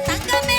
高め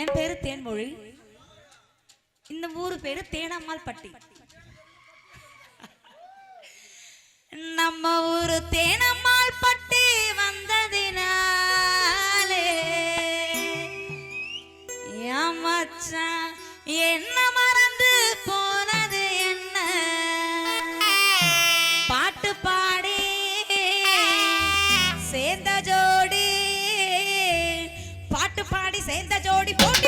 என் பேரு தேன்மொழி. இந்த ஊரு பேரு தேனம்மாள் பட்டி நம்ம ஊரு தேனம்மாள் பட்டி வந்ததினாலே என் மச்சான் என்ன 24